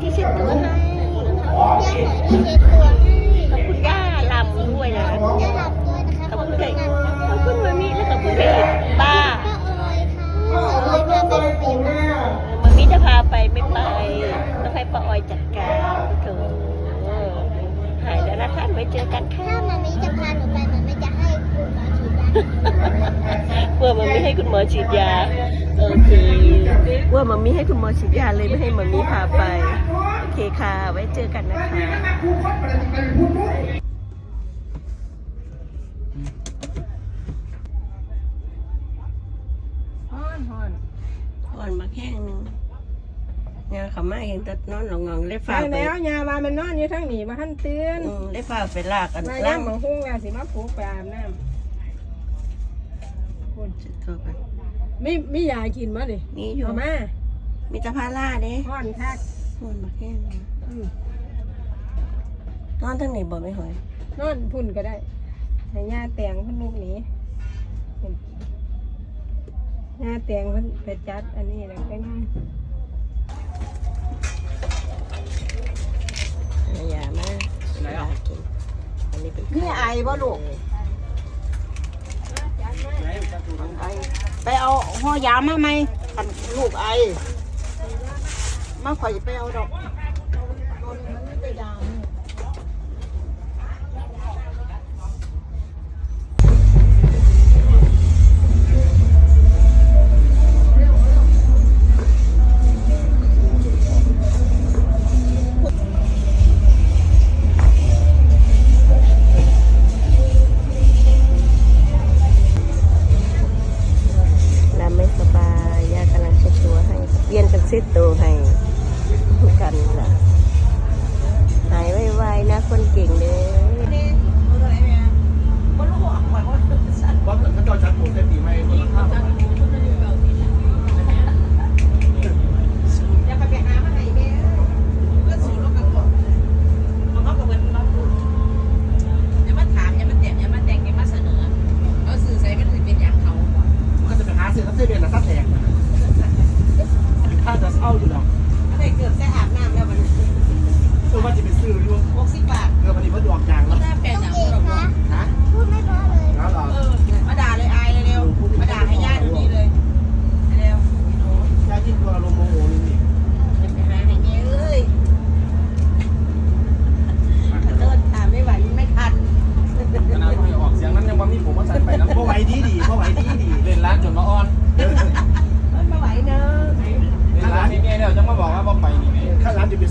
ที่เช็ดตัวให้ย่าหอยที่เช็ดตัวให้ขอบคุณย่าลำด้วยนะย่าลับด้วยนะคะขอบคุณก่ค่ะขอบคุณมามิและขอบคุณไก่ป้าป้าออยค่ะป้าออยพาไปโรงเรียนมามามิจะพาไปไม่ไปต้องให้ป้าออยจัดการเถอะหายแล้วนะท่านไว้เจอกันค่ะถ้ามามิจะพาหนูไปมันไม่จะให้คุณหมอฉีดยาเพื่อมันไม่ให้คุณหมอฉีดยาโอเคว่ามันมีให้คุณหมอฉีดยาเลยไม่ให้มันมีพาไป เคค่ะ ไว้เจอกันนะคะฮ้อนฮ้อนก่อนมาแข้งหนึงเนี่ยเขามาเห็นแต่นอนหลงงๆเลยไปฝากไปแล้วยามามันนอนอยู่ทั้งหนีมาท่านเตือนอืมเลยฝากไปลากกันมาล่าย่างมาหุ้งแล้วสิมาปลูกไปอาบน้ำคุณจุดโทรกันมีมียากินมั้ดินี่อยู่เอามามีแตะพาล่าเด้ฮ้อนคัก นอนมาแข้งหนึ่งอืมนอนทั้งไหนบ่ไม่หอยนอนพุ่นก็ได้ให้ยาแตงเพุ่นลูกหนียาแตงเพุ่นไปจัดอันนี้แล้วก็ง่ายเอายามาไหนอะ กินอันนี้เป็นนี่ไอบ่ลูกไอไปเอาห่อยามาไหมคันลูกไอ มาข่อยไปเอาดอก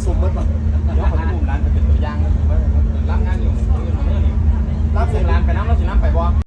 ข้างร้านจะเป็นสมมติป่ะเดี๋ยว